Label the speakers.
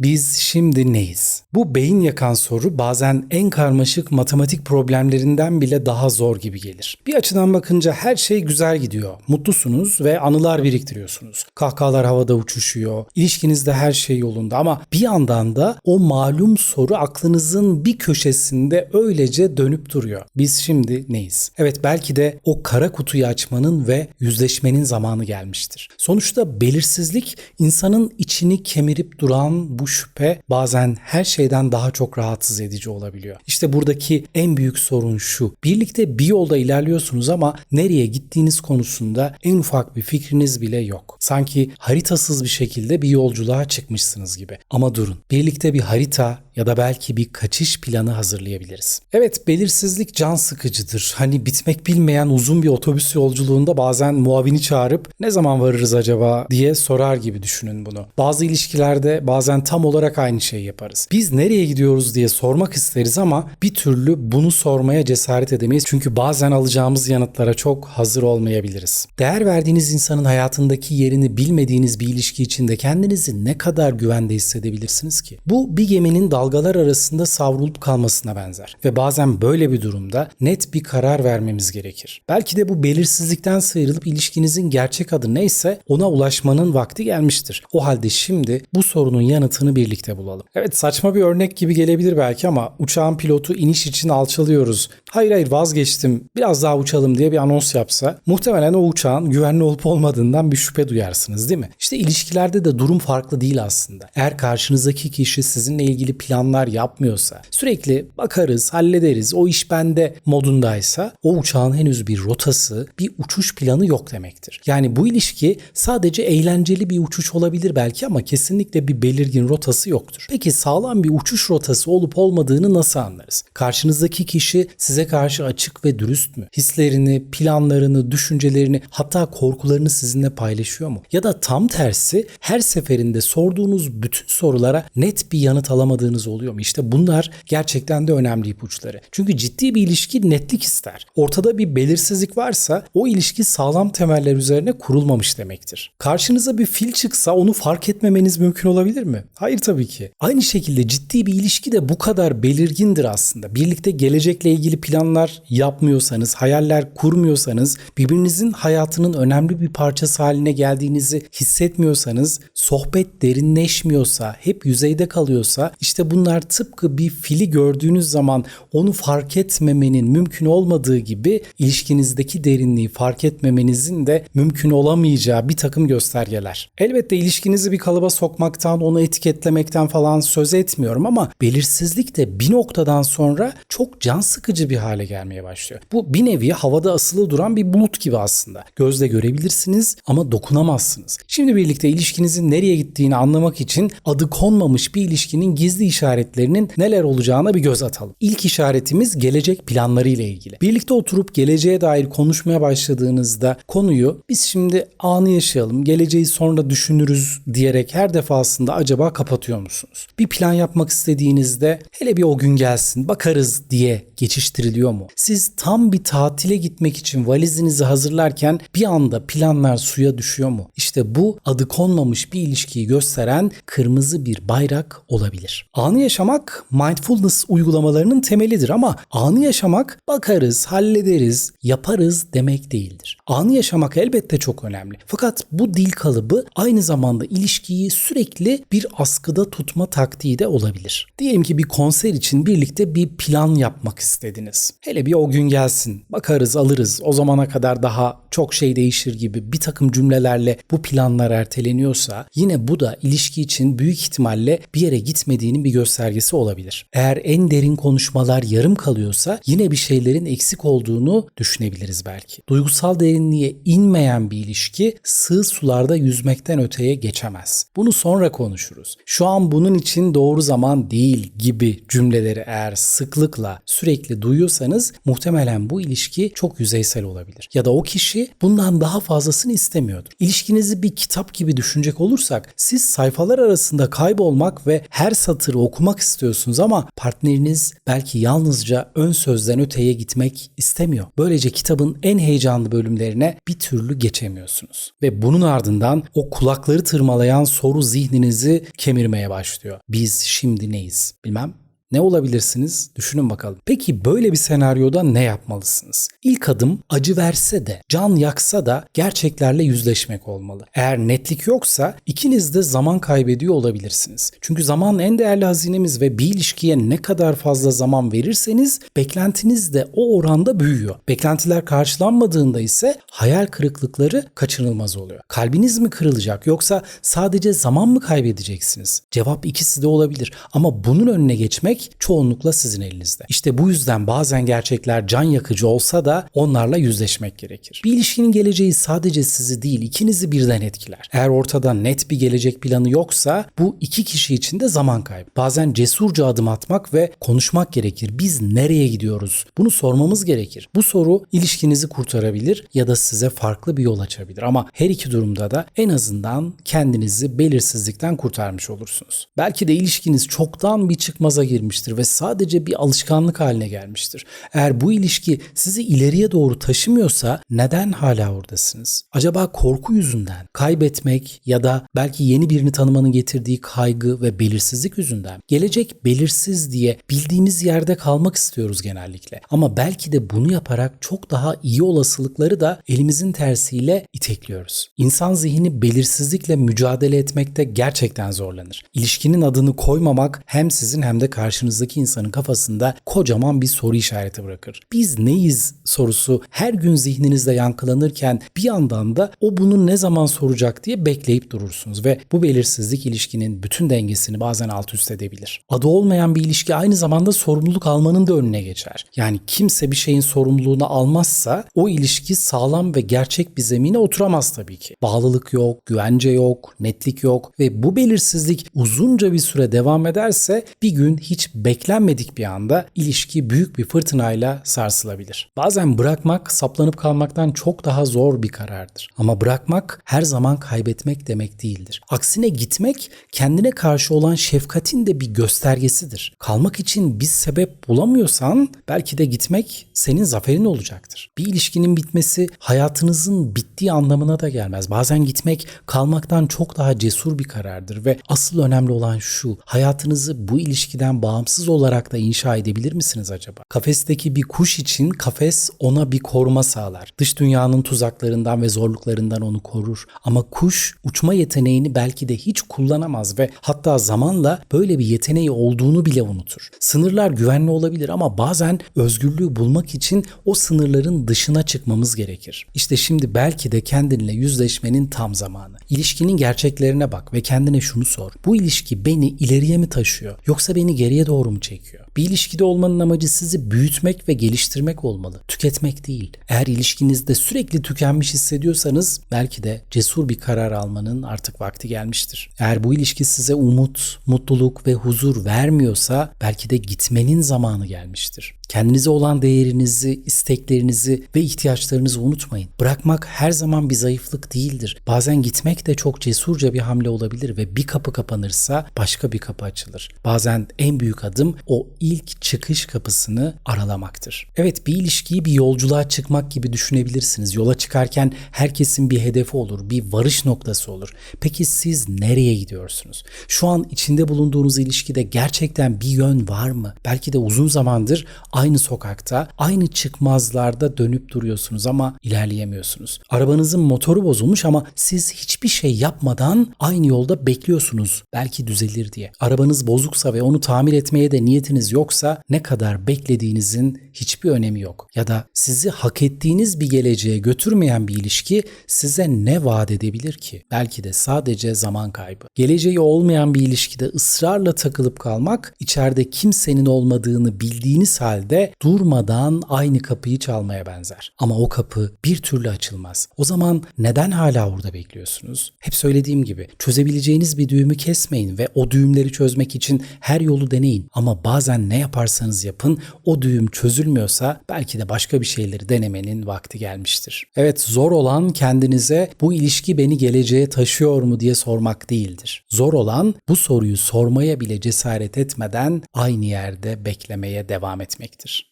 Speaker 1: Biz şimdi neyiz? Bu beyin yakan soru bazen en karmaşık matematik problemlerinden bile daha zor gibi gelir. Bir açıdan bakınca her şey güzel gidiyor. Mutlusunuz ve anılar biriktiriyorsunuz. Kahkahalar havada uçuşuyor. İlişkinizde her şey yolunda ama bir yandan da o malum soru aklınızın bir köşesinde öylece dönüp duruyor. Biz şimdi neyiz? Evet belki de o kara kutuyu açmanın ve yüzleşmenin zamanı gelmiştir. Sonuçta belirsizlik insanın içini kemirip duran bu şüphe bazen her şeyden daha çok rahatsız edici olabiliyor. İşte buradaki en büyük sorun şu. Birlikte bir yolda ilerliyorsunuz ama nereye gittiğiniz konusunda en ufak bir fikriniz bile yok. Sanki haritasız bir şekilde bir yolculuğa çıkmışsınız gibi. Ama durun. Birlikte bir harita ya da belki bir kaçış planı hazırlayabiliriz. Evet belirsizlik can sıkıcıdır. Hani bitmek bilmeyen uzun bir otobüs yolculuğunda bazen muavini çağırıp ne zaman varırız acaba diye sorar gibi düşünün bunu. Bazı ilişkilerde bazen tam olarak aynı şeyi yaparız. Biz nereye gidiyoruz diye sormak isteriz ama bir türlü bunu sormaya cesaret edemeyiz. Çünkü bazen alacağımız yanıtlara çok hazır olmayabiliriz. Değer verdiğiniz insanın hayatındaki yerini bilmediğiniz bir ilişki içinde kendinizi ne kadar güvende hissedebilirsiniz ki? Bu bir geminin dalgalar arasında savrulup kalmasına benzer. Ve bazen böyle bir durumda net bir karar vermemiz gerekir. Belki de bu belirsizlikten sıyrılıp ilişkinizin gerçek adı neyse ona ulaşmanın vakti gelmiştir. O halde şimdi bu sorunun yanıtını birlikte bulalım. Evet saçma bir örnek gibi gelebilir belki ama uçağın pilotu iniş için alçalıyoruz. Hayır hayır vazgeçtim biraz daha uçalım diye bir anons yapsa muhtemelen o uçağın güvenli olup olmadığından bir şüphe duyarsınız değil mi? İşte ilişkilerde de durum farklı değil aslında. Eğer karşınızdaki kişi sizinle ilgili planlar yapmıyorsa, sürekli bakarız, hallederiz, o iş bende modundaysa o uçağın henüz bir rotası, bir uçuş planı yok demektir. Yani bu ilişki sadece eğlenceli bir uçuş olabilir belki ama kesinlikle bir belirgin rotası yoktur. Peki sağlam bir uçuş rotası olup olmadığını nasıl anlarız? Karşınızdaki kişi size karşı açık ve dürüst mü? Hislerini, planlarını, düşüncelerini hatta korkularını sizinle paylaşıyor mu? Ya da tam tersi her seferinde sorduğunuz bütün sorulara net bir yanıt alamadığınız oluyor mu? İşte bunlar gerçekten de önemli ipuçları. Çünkü ciddi bir ilişki netlik ister. Ortada bir belirsizlik varsa o ilişki sağlam temeller üzerine kurulmamış demektir. Karşınıza bir fil çıksa onu fark etmemeniz mümkün olabilir mi? Hayır tabii ki. Aynı şekilde ciddi bir ilişki de bu kadar belirgindir aslında. Birlikte gelecekle ilgili planlar yapmıyorsanız, hayaller kurmuyorsanız, birbirinizin hayatının önemli bir parçası haline geldiğinizi hissetmiyorsanız, sohbet derinleşmiyorsa, hep yüzeyde kalıyorsa işte bunlar tıpkı bir fili gördüğünüz zaman onu fark etmemenin mümkün olmadığı gibi ilişkinizdeki derinliği fark etmemenizin de mümkün olamayacağı bir takım göstergeler. Elbette ilişkinizi bir kalıba sokmaktan, onu etiketlemekten falan söz etmiyorum ama belirsizlik de bir noktadan sonra çok can sıkıcı bir hale gelmeye başlıyor. Bu bir nevi havada asılı duran bir bulut gibi aslında. Gözle görebilirsiniz ama dokunamazsınız. Şimdi birlikte ilişkinizin nereye gittiğini anlamak için adı konmamış bir ilişkinin gizli işaretlerinin neler olacağına bir göz atalım. İlk işaretimiz gelecek planları ile ilgili. Birlikte oturup geleceğe dair konuşmaya başladığınızda konuyu biz şimdi anı yaşayalım, geleceği sonra düşünürüz diyerek her defasında acaba kapatıyor musunuz? Bir plan yapmak istediğinizde hele bir o gün gelsin bakarız diye geçiştiriliyor mu? Siz tam bir tatile gitmek için valizinizi hazırlarken bir anda planlar suya düşüyor mu? İşte bu adı konmamış bir ilişkiyi gösteren kırmızı bir bayrak olabilir. Anı yaşamak mindfulness uygulamalarının temelidir ama anı yaşamak bakarız, hallederiz, yaparız demek değildir. Anı yaşamak elbette çok önemli. Fakat bu dil kalıbı aynı zamanda ilişkiyi sürekli bir askıda tutma taktiği de olabilir. Diyelim ki bir konser için birlikte bir plan yapmak istediniz. Hele bir o gün gelsin, bakarız, alırız, o zamana kadar daha çok şey değişir gibi bir takım cümlelerle bu planlar erteleniyorsa yine bu da ilişki için büyük ihtimalle bir yere gitmediğinin bir göstergesi olabilir. Eğer en derin konuşmalar yarım kalıyorsa yine bir şeylerin eksik olduğunu düşünebiliriz belki. Duygusal derinliğe inmeyen bir ilişki sığ sularda yüzmekten öteye geçemez. Bunu sonra konuşuruz. Şu an bunun için doğru zaman değil gibi cümleleri eğer sıklıkla sürekli duyuyorsanız muhtemelen bu ilişki çok yüzeysel olabilir. Ya da o kişi bundan daha fazlasını istemiyordur. İlişkinizi bir kitap gibi düşünecek olursak siz sayfalar arasında kaybolmak ve her satırı okumak istiyorsunuz ama partneriniz belki yalnızca ön sözden öteye gitmek istemiyor. Böylece kitabın en heyecanlı bölümlerine bir türlü geçemiyorsunuz. Ve bunun ardından o kulakları tırmalayan soru zihninizi kemirmeye başlıyor. Biz şimdi neyiz? Bilmem ne olabilirsiniz? Düşünün bakalım. Peki böyle bir senaryoda ne yapmalısınız? İlk adım acı verse de, can yaksa da gerçeklerle yüzleşmek olmalı. Eğer netlik yoksa ikiniz de zaman kaybediyor olabilirsiniz. Çünkü zaman en değerli hazinemiz ve bir ilişkiye ne kadar fazla zaman verirseniz beklentiniz de o oranda büyüyor. Beklentiler karşılanmadığında ise hayal kırıklıkları kaçınılmaz oluyor. Kalbiniz mi kırılacak yoksa sadece zaman mı kaybedeceksiniz? Cevap ikisi de olabilir ama bunun önüne geçmek çoğunlukla sizin elinizde. İşte bu yüzden bazen gerçekler can yakıcı olsa da onlarla yüzleşmek gerekir. Bir ilişkinin geleceği sadece sizi değil ikinizi birden etkiler. Eğer ortada net bir gelecek planı yoksa bu iki kişi için de zaman kaybı. Bazen cesurca adım atmak ve konuşmak gerekir. Biz nereye gidiyoruz? Bunu sormamız gerekir. Bu soru ilişkinizi kurtarabilir ya da size farklı bir yol açabilir. Ama her iki durumda da en azından kendinizi belirsizlikten kurtarmış olursunuz. Belki de ilişkiniz çoktan bir çıkmaza girmiş gelmiştir ve sadece bir alışkanlık haline gelmiştir. Eğer bu ilişki sizi ileriye doğru taşımıyorsa neden hala oradasınız? Acaba korku yüzünden, kaybetmek ya da belki yeni birini tanımanın getirdiği kaygı ve belirsizlik yüzünden? Gelecek belirsiz diye bildiğimiz yerde kalmak istiyoruz genellikle. Ama belki de bunu yaparak çok daha iyi olasılıkları da elimizin tersiyle itekliyoruz. İnsan zihni belirsizlikle mücadele etmekte gerçekten zorlanır. İlişkinin adını koymamak hem sizin hem de karşınızdaki karşınızdaki insanın kafasında kocaman bir soru işareti bırakır. Biz neyiz sorusu her gün zihninizde yankılanırken bir yandan da o bunu ne zaman soracak diye bekleyip durursunuz ve bu belirsizlik ilişkinin bütün dengesini bazen alt üst edebilir. Adı olmayan bir ilişki aynı zamanda sorumluluk almanın da önüne geçer. Yani kimse bir şeyin sorumluluğunu almazsa o ilişki sağlam ve gerçek bir zemine oturamaz tabii ki. Bağlılık yok, güvence yok, netlik yok ve bu belirsizlik uzunca bir süre devam ederse bir gün hiç beklenmedik bir anda ilişki büyük bir fırtınayla sarsılabilir. Bazen bırakmak saplanıp kalmaktan çok daha zor bir karardır. Ama bırakmak her zaman kaybetmek demek değildir. Aksine gitmek kendine karşı olan şefkatin de bir göstergesidir. Kalmak için bir sebep bulamıyorsan belki de gitmek senin zaferin olacaktır. Bir ilişkinin bitmesi hayatınızın bittiği anlamına da gelmez. Bazen gitmek kalmaktan çok daha cesur bir karardır ve asıl önemli olan şu hayatınızı bu ilişkiden bağımsız bağımsız olarak da inşa edebilir misiniz acaba? Kafesteki bir kuş için kafes ona bir koruma sağlar. Dış dünyanın tuzaklarından ve zorluklarından onu korur. Ama kuş uçma yeteneğini belki de hiç kullanamaz ve hatta zamanla böyle bir yeteneği olduğunu bile unutur. Sınırlar güvenli olabilir ama bazen özgürlüğü bulmak için o sınırların dışına çıkmamız gerekir. İşte şimdi belki de kendinle yüzleşmenin tam zamanı. İlişkinin gerçeklerine bak ve kendine şunu sor. Bu ilişki beni ileriye mi taşıyor yoksa beni geriye doğru doğru mu çekiyor? Bir ilişkide olmanın amacı sizi büyütmek ve geliştirmek olmalı. Tüketmek değil. Eğer ilişkinizde sürekli tükenmiş hissediyorsanız belki de cesur bir karar almanın artık vakti gelmiştir. Eğer bu ilişki size umut, mutluluk ve huzur vermiyorsa belki de gitmenin zamanı gelmiştir. Kendinize olan değerinizi, isteklerinizi ve ihtiyaçlarınızı unutmayın. Bırakmak her zaman bir zayıflık değildir. Bazen gitmek de çok cesurca bir hamle olabilir ve bir kapı kapanırsa başka bir kapı açılır. Bazen en büyük adım o ilk çıkış kapısını aralamaktır. Evet bir ilişkiyi bir yolculuğa çıkmak gibi düşünebilirsiniz. Yola çıkarken herkesin bir hedefi olur, bir varış noktası olur. Peki siz nereye gidiyorsunuz? Şu an içinde bulunduğunuz ilişkide gerçekten bir yön var mı? Belki de uzun zamandır aynı sokakta, aynı çıkmazlarda dönüp duruyorsunuz ama ilerleyemiyorsunuz. Arabanızın motoru bozulmuş ama siz hiçbir şey yapmadan aynı yolda bekliyorsunuz. Belki düzelir diye. Arabanız bozuksa ve onu tamir etmeye de niyetiniz yoksa ne kadar beklediğinizin hiçbir önemi yok. Ya da sizi hak ettiğiniz bir geleceğe götürmeyen bir ilişki size ne vaat edebilir ki? Belki de sadece zaman kaybı. Geleceği olmayan bir ilişkide ısrarla takılıp kalmak, içeride kimsenin olmadığını bildiğiniz halde durmadan aynı kapıyı çalmaya benzer. Ama o kapı bir türlü açılmaz. O zaman neden hala orada bekliyorsunuz? Hep söylediğim gibi çözebileceğiniz bir düğümü kesmeyin ve o düğümleri çözmek için her yolu deneyin. Ama bazen ne yaparsanız yapın o düğüm çözülmüyorsa belki de başka bir şeyleri denemenin vakti gelmiştir. Evet zor olan kendinize bu ilişki beni geleceğe taşıyor mu diye sormak değildir. Zor olan bu soruyu sormaya bile cesaret etmeden aynı yerde beklemeye devam etmektir.